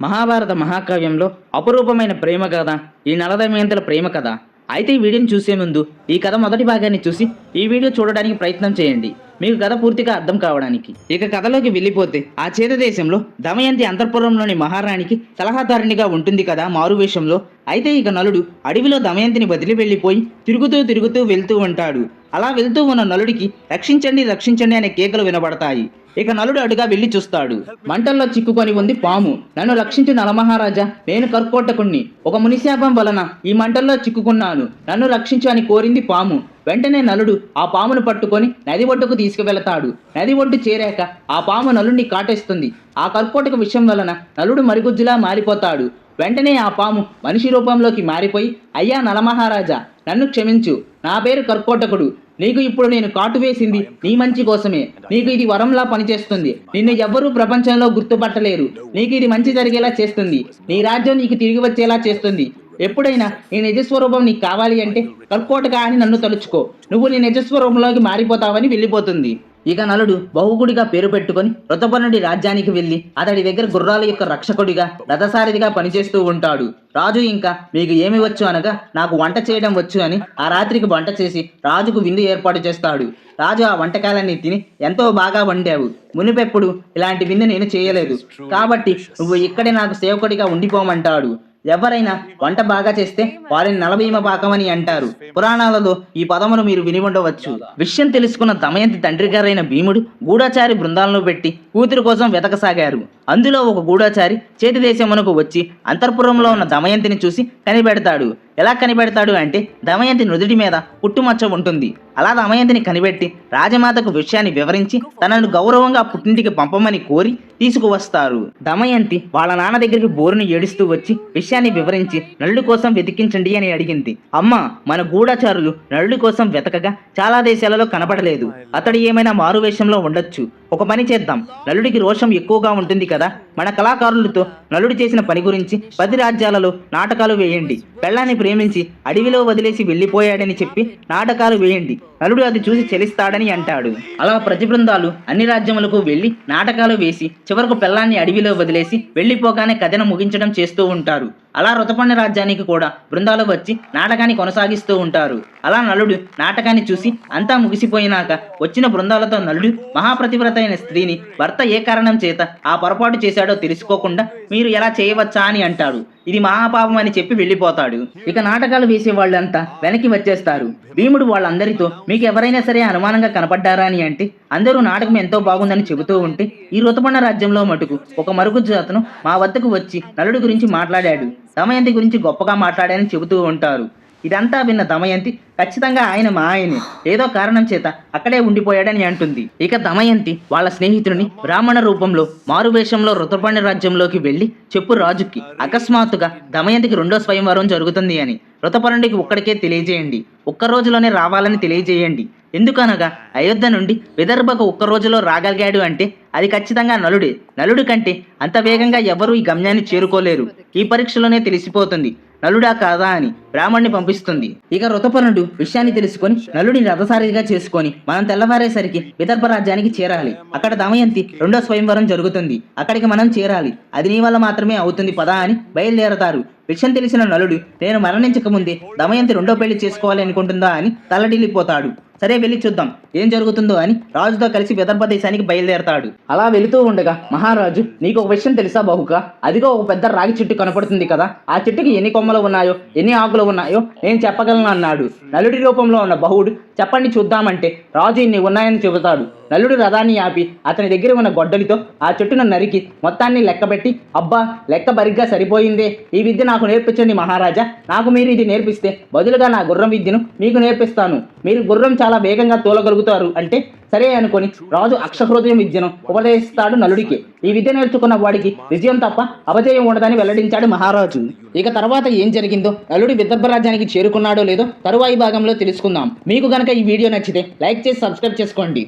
మహాభారత మహాకావ్యంలో అపురూపమైన ప్రేమ కథ ఈ నలదమయంతుల ప్రేమ కథ. అయితే ఈ వీడియోని చూసే ముందు ఈ కథ మొదటి భాగాన్ని చూసి ఈ వీడియో చూడడానికి ప్రయత్నం చేయండి. మీకు కథ పూర్తిగా అర్థం కావడానికి. ఇక కథలోకి వెళ్ళిపోతే ఆ చేత దేశంలో దమయంతి అంతఃపురంలోని మహారాణికి సలహాదారునిగా ఉంటుంది కదా మారువేషంలో. అయితే ఇక నలుడు అడవిలో దమయంతిని వదిలి వెళ్ళిపోయి తిరుగుతూ తిరుగుతూ వెళ్తూ ఉంటాడు. అలా వెళ్తూ ఉన్న నలుడికి రక్షించండి రక్షించండి అనే కేకలు వినబడతాయి. ఇక నలుడు అడుగా వెళ్ళి చూస్తాడు. మంటల్లో చిక్కుకొని ఉంది పాము. నన్ను రక్షించు నలమహారాజా. నేను కర్కోటకుణ్ణి. ఒక మునిశాపం వలన ఈ మంటల్లో చిక్కుకున్నాను. నన్ను రక్షించు అని కోరింది పాము. వెంటనే నలుడు ఆ పామును పట్టుకొని నది ఒడ్డుకు తీసుకువెళతాడు. నది ఒడ్డు చేరాక ఆ పాము నలుడిని కాటేస్తుంది. ఆ కర్కోటక విషయం వలన నలుడు మరిగుజ్జులా మారిపోతాడు. వెంటనే ఆ పాము మనిషి రూపంలోకి మారిపోయి అయ్యా నలమహారాజా నన్ను క్షమించు. నా పేరు కర్కోటకుడు. నీకు ఇప్పుడు నేను కాటు వేసింది నీ మంచి కోసమే. నీకు ఇది వరంలా పనిచేస్తుంది. నిన్ను ఎవ్వరూ ప్రపంచంలో గుర్తుపట్టలేరు. నీకు ఇది మంచి జరిగేలా చేస్తుంది. నీ రాజ్యం నీకు తిరిగి వచ్చేలా చేస్తుంది. ఎప్పుడైనా నీ నిజస్వరూపం నీకు కావాలి అంటే కర్కోటక అని నన్ను తలుచుకో. నువ్వు నీ నిజస్వరూపంలోకి మారిపోతావని వెళ్ళిపోతుంది. ఇక నలుడు బహుగుడిగా పేరు పెట్టుకొని రుతపనుడి రాజ్యానికి వెళ్ళి అతడి దగ్గర గుర్రాల యొక్క రక్షకుడిగా రథసారథిగా పనిచేస్తూ ఉంటాడు. రాజు ఇంకా మీకు ఏమి వచ్చు అనగా నాకు వంట చేయడం వచ్చు అని ఆ రాత్రికి వంట చేసి రాజుకు విందు ఏర్పాటు చేస్తాడు. రాజు ఆ వంటకాలన్నీ తిని ఎంతో బాగా వండావు. మునిపెప్పుడు ఇలాంటి విందు నేను చేయలేదు. కాబట్టి నువ్వు ఇక్కడే నాకు సేవకుడిగా ఉండిపోమంటాడు. ఎవరైనా వంట బాగా చేస్తే వారిని నలభీమ అని అంటారు. పురాణాలలో ఈ పదమును మీరు విని ఉండవచ్చు. విషయం తెలుసుకున్న దమయంతి తండ్రి గారైన భీముడు గూఢాచారి బృందాలను పెట్టి కూతురు కోసం వెతకసాగారు. అందులో ఒక గూఢాచారి చేతి దేశమునకు వచ్చి అంతర్పురంలో ఉన్న దమయంతిని చూసి కనిపెడతాడు. ఎలా కనిపెడతాడు అంటే దమయంతి నుదుటి మీద పుట్టుమచ్చ ఉంటుంది. అలా దమయంతిని కనిపెట్టి రాజమాతకు విషయాన్ని వివరించి తనను గౌరవంగా పుట్టింటికి పంపమని కోరి తీసుకువస్తారు. దమయంతి వాళ్ళ నాన్న దగ్గరికి బోరుని ఏడుస్తూ వచ్చి విషయాన్ని వివరించి నలుడి కోసం వెతికించండి అని అడిగింది. అమ్మ మన గూఢచారులు నలుడి కోసం వెతకగా చాలా దేశాలలో కనపడలేదు. అతడు ఏమైనా మారువేషంలో ఉండొచ్చు. ఒక పని చేద్దాం. నలుడికి రోషం ఎక్కువగా ఉంటుంది కదా? మన కళాకారులతో నలుడు చేసిన పని గురించి పది రాజ్యాలలో నాటకాలు వేయండి. పెళ్ళాన్ని ప్రేమించి అడవిలో వదిలేసి వెళ్ళిపోయాడని చెప్పి నాటకాలు వేయండి. నలుడు అది చూసి చెలిస్తాడని అంటాడు. అలా ప్రతి బృందాలు అన్ని రాజ్యములకు వెళ్ళి నాటకాలు వేసి చివరకు పెళ్ళాన్ని అడవిలో వదిలేసి వెళ్ళిపోగానే కథను ముగించడం చేస్తూ ఉంటారు. అలా రుతపర్ణ రాజ్యానికి కూడా బృందాలు వచ్చి నాటకాన్ని కొనసాగిస్తూ ఉంటారు. అలా నలుడు నాటకాన్ని చూసి అంతా ముగిసిపోయినాక వచ్చిన బృందాలతో నలుడు మహాప్రతివ్రత అయిన స్త్రీని భర్త ఏ కారణం చేత ఆ పొరపాటు చేశాడో తెలుసుకోకుండా మీరు ఎలా చేయవచ్చా అని అంటాడు. ఇది మహాపాపం అని చెప్పి వెళ్ళిపోతాడు. ఇక నాటకాలు వేసే వాళ్ళంతా వెనక్కి వచ్చేస్తారు. భీముడు వాళ్ళందరితో మీకు ఎవరైనా సరే అనుమానంగా కనపడ్డారా అని అంటే అందరూ నాటకం ఎంతో బాగుందని చెబుతూ ఉంటే ఈ రుతపన్న రాజ్యంలో మటుకు ఒక మరుగుజాతను మా వద్దకు వచ్చి నలుడు గురించి మాట్లాడాడు. దమయంతి గురించి గొప్పగా మాట్లాడాడని చెబుతూ ఉంటారు. ఇదంతా విన్న దమయంతి ఖచ్చితంగా ఆయన మా ఆయనే. ఏదో కారణం చేత అక్కడే ఉండిపోయాడని అంటుంది. ఇక దమయంతి వాళ్ళ స్నేహితుడిని బ్రాహ్మణ రూపంలో మారువేషంలో రుతపర్ణ రాజ్యంలోకి వెళ్ళి చెప్పు రాజుకి. అకస్మాత్తుగా దమయంతికి రెండో స్వయంవరం జరుగుతుంది అని. రుతపర్ణుడికి ఒక్కడికే తెలియజేయండి. ఒక్క రోజులోనే రావాలని తెలియజేయండి. ఎందుకనగా అయోధ్య నుండి విదర్భకు ఒక్క రోజులో రాగలిగాడు అంటే అది ఖచ్చితంగా నలుడే. నలుడు కంటే అంత వేగంగా ఎవరూ ఈ గమ్యాన్ని చేరుకోలేరు. ఈ పరీక్షలోనే తెలిసిపోతుంది. నలుడా కాదా అని బ్రాహ్మణ్ణి పంపిస్తుంది. ఇక రుతపర్ణుడు విషయాన్ని తెలుసుకొని నలుడిని రథసారిగా చేసుకొని మనం తెల్లవారేసరికి విదర్భ రాజ్యానికి చేరాలి. అక్కడ దమయంతి రెండో స్వయంవరం జరుగుతుంది. అక్కడికి మనం చేరాలి. అది నీ వల్ల మాత్రమే అవుతుంది పదా అని బయలుదేరతారు. విషయం తెలిసిన నలుడు నేను మరణించక ముందే దమయంతి రెండో పెళ్ళి చేసుకోవాలి అనుకుంటుందా? అని తలడిల్లిపోతాడు. సరే వెళ్ళి చూద్దాం. ఏం జరుగుతుందో అని రాజుతో కలిసి విదర్భ దేశానికి బయలుదేరతాడు. అలా వెళుతూ ఉండగా మహారాజు నీకు ఒక విషయం తెలుసా బహుక? అదిగో ఒక పెద్ద రాగి చెట్టు కనపడుతుంది కదా. ఆ చెట్టుకి ఎన్ని కొమ్మలు ఉన్నాయో ఎన్ని ఆకులు ఉన్నాయో నేను చెప్పగలను అన్నాడు. నలుడి రూపంలో ఉన్న బహుడు చెప్పండి చూద్దామంటే రాజు ఇన్ని ఉన్నాయని చెబుతాడు. నలుడు రథాన్ని ఆపి అతని దగ్గర ఉన్న గొడ్డలితో ఆ చెట్టును నరికి మొత్తాన్ని లెక్కబెట్టి అబ్బా లెక్క బరిగ్గా సరిపోయిందే. ఈ విద్య నాకు నేర్పించండి మహారాజా. నాకు మీరు ఇది నేర్పిస్తే బదులుగా నా గుర్రం విద్యను మీకు నేర్పిస్తాను. మీరు గుర్రం చాలా వేగంగా తోలగలుగుతారు అంటే సరే అనుకొని రాజు అక్షహృదయం విద్యను ఉపదేశిస్తాడు నలుడికి. ఈ విద్య నేర్చుకున్న వాడికి విజయం తప్ప అపజయం ఉండదని వెల్లడించాడు మహారాజు. ఇక తర్వాత ఏం జరిగిందో నలుడి విదర్భ రాజ్యానికి చేరుకున్నాడో లేదో తరువాయి భాగంలో తెలుసుకుందాం. మీకు గనక ఈ వీడియో నచ్చితే లైక్ చేసి సబ్స్క్రైబ్ చేసుకోండి.